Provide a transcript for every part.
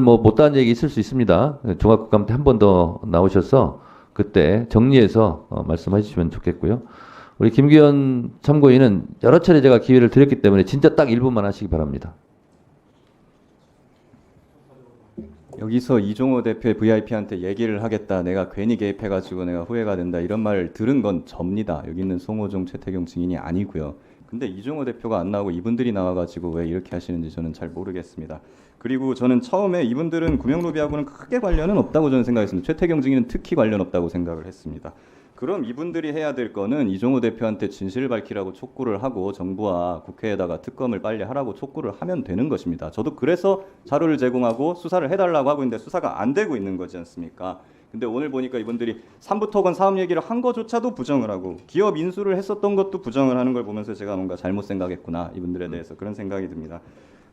뭐 못다한 얘기 있을 수 있습니다. 종합국감 때 한 번 더 나오셔서 그때 정리해서 어, 말씀해 주시면 좋겠고요. 우리 김기현 참고인은 여러 차례 제가 기회를 드렸기 때문에 진짜 딱 1분만 하시기 바랍니다. 여기서 이종호 대표의 VIP한테 얘기를 하겠다. 내가 괜히 개입해가지고 내가 후회가 된다. 이런 말을 들은 건 접니다. 여기 있는 송호종, 최태경 증인이 아니고요. 근데 이종호 대표가 안 나오고 이분들이 나와가지고 왜 이렇게 하시는지 저는 잘 모르겠습니다. 그리고 저는 처음에 이분들은 구명로비하고는 크게 관련은 없다고 저는 생각했습니다. 최태경 증인은 특히 관련 없다고 생각을 했습니다. 그럼 이분들이 해야 될 거는 이종호 대표한테 진실을 밝히라고 촉구를 하고 정부와 국회에다가 특검을 빨리 하라고 촉구를 하면 되는 것입니다. 저도 그래서 자료를 제공하고 수사를 해달라고 하고 있는데 수사가 안 되고 있는 거지 않습니까? 근데 오늘 보니까 이분들이 삼부토건 사업 얘기를 한 거조차도 부정을 하고 기업 인수를 했었던 것도 부정을 하는 걸 보면서 제가 뭔가 잘못 생각했구나 이분들에 대해서 그런 생각이 듭니다.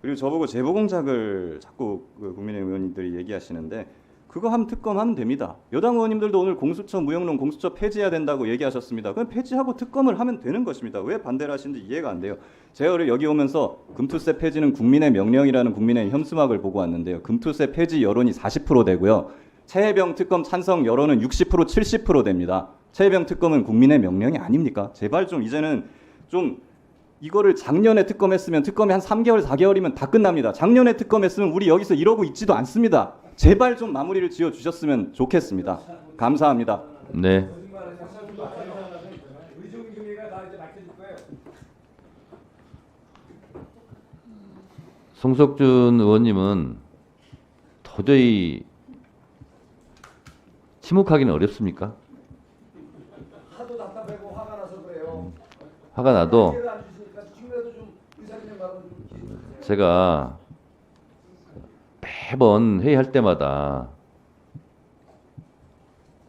그리고 저보고 제보 공작을 자꾸 그 국민의 의원님들이 얘기하시는데 그거 하면 특검하면 됩니다. 여당 의원님들도 오늘 공수처 무용론 공수처 폐지해야 된다고 얘기하셨습니다. 그럼 폐지하고 특검을 하면 되는 것입니다. 왜 반대를 하시는지 이해가 안 돼요. 제가 여기 오면서 금투세 폐지는 국민의 명령이라는 국민의 현수막을 보고 왔는데요. 금투세 폐지 여론이 40% 되고요. 최혜병 특검 찬성 여론은 60% 70% 됩니다. 최혜병 특검은 국민의 명령이 아닙니까? 제발 좀 이제는 좀 이거를 작년에 특검했으면 특검이 한 3개월 4개월이면 다 끝납니다. 작년에 특검했으면 우리 여기서 이러고 있지도 않습니다. 제발 좀 마무리를 지어 주셨으면 좋겠습니다. 감사합니다. 네. 송석준 의원님은 도저히 침묵하기는 어렵습니까? 하도 답답하고 화가 나서 그래요. 화가 나도. 제가 매번 회의할 때마다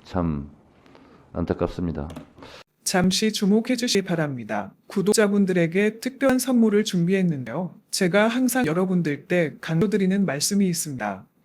참 안타깝습니다. 잠시 주목해 주시기 바랍니다. 구독자분들에게 특별한 선물을 준비했는데요. 제가 항상 여러분들 때 강조드리는 말씀이 있습니다.